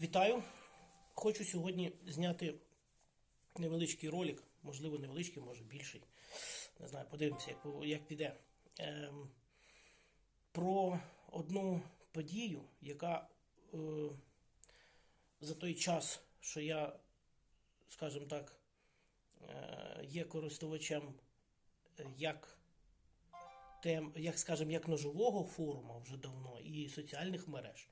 Вітаю! Хочу сьогодні зняти невеличкий ролик, можливо, невеличкий, може більший. Не знаю, подивимося, як, як піде. Ем, про одну подію, яка е, за той час, що я, скажімо так, е, є користувачем е, як тем, як скажімо, як ножового форуму вже давно і соціальних мереж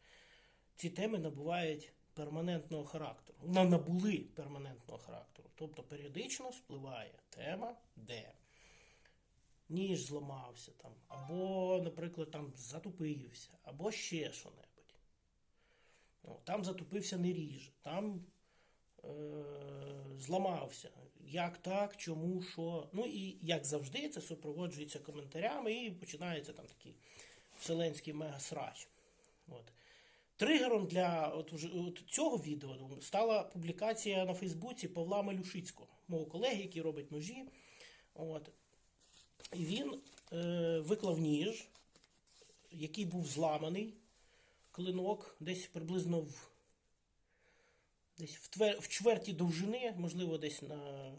ці теми набувають перманентного характеру. Вони набули перманентного характеру. Тобто періодично спливає тема, де ніж зламався, там, або, наприклад, там затупився, або ще що-небудь. Ну, Там затупився не ріже, там е- зламався. Як так, чому, що. Ну і як завжди, це супроводжується коментарями і починається там такий вселенський мегасрач. От. Тригером для от, от цього відео стала публікація на Фейсбуці Павла Малюшицького, мого колеги, який робить ножі. От. І він е, виклав ніж, який був зламаний, клинок, десь приблизно в, десь в, твер, в чверті довжини, можливо, десь на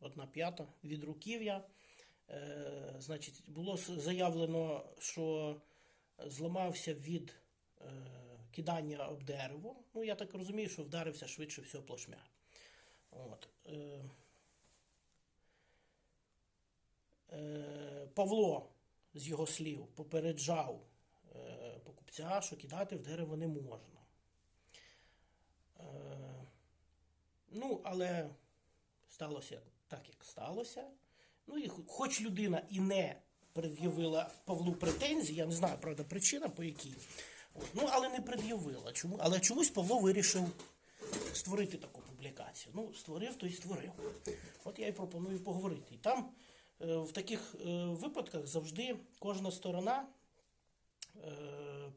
одна п'ята від руків'я. Е, значить, було заявлено, що зламався від е, кидання об дерево. Ну, я так розумію, що вдарився швидше всього плашмя. От. Е, е, Павло, з його слів, попереджав е, покупця, що кидати в дерево не можна. Е, ну, але сталося так, як сталося. Ну, і хоч людина і не пред'явила Павлу претензії, я не знаю, правда, причина по якій. Ну, але не пред'явила. Чому? Але чомусь Павло вирішив створити таку публікацію. Ну, створив, то й створив. От я і пропоную поговорити. І там е, в таких е, випадках завжди кожна сторона е,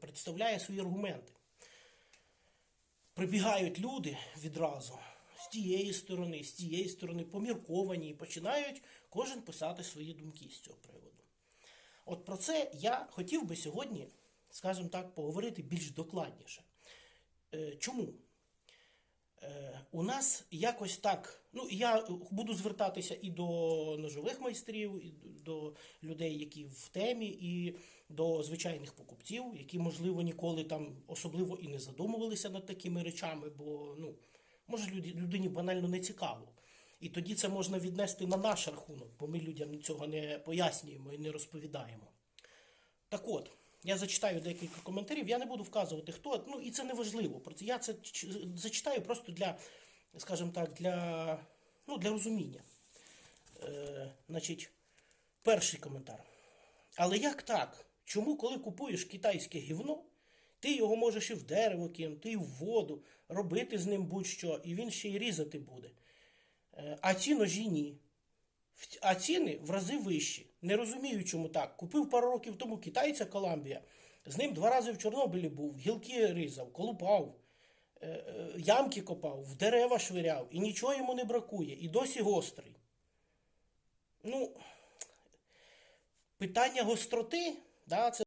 представляє свої аргументи. Прибігають люди відразу з тієї сторони, з тієї сторони, помірковані, і починають кожен писати свої думки з цього приводу. От про це я хотів би сьогодні, скажімо так, поговорити більш докладніше. Е, Чому? Е, У нас якось так, ну я буду звертатися і до ножових майстрів, і до людей, які в темі, і до звичайних покупців, які, можливо, ніколи там особливо і не задумувалися над такими речами, бо ну, може людині банально не цікаво. І тоді це можна віднести на наш рахунок, бо ми людям цього не пояснюємо і не розповідаємо. Так от, я зачитаю декілька коментарів, я не буду вказувати хто, ну і це не важливо. Я це зачитаю просто для, скажімо так, для, ну, для розуміння. Е, значить, перший коментар. Але як так? Чому, коли купуєш китайське гівно, ти його можеш і в дерево кинути, і в воду, робити з ним будь-що, і він ще й різати буде. Е, А ці ножі ні. А ціни в рази вищі. Не розумію, чому так. Купив пару років тому китайця Коламбія. З ним два рази в Чорнобилі був, гілки ризав, колупав, е, е, ямки копав, в дерева швиряв, і нічого йому не бракує, і досі гострий. Ну, питання гостроти, да, це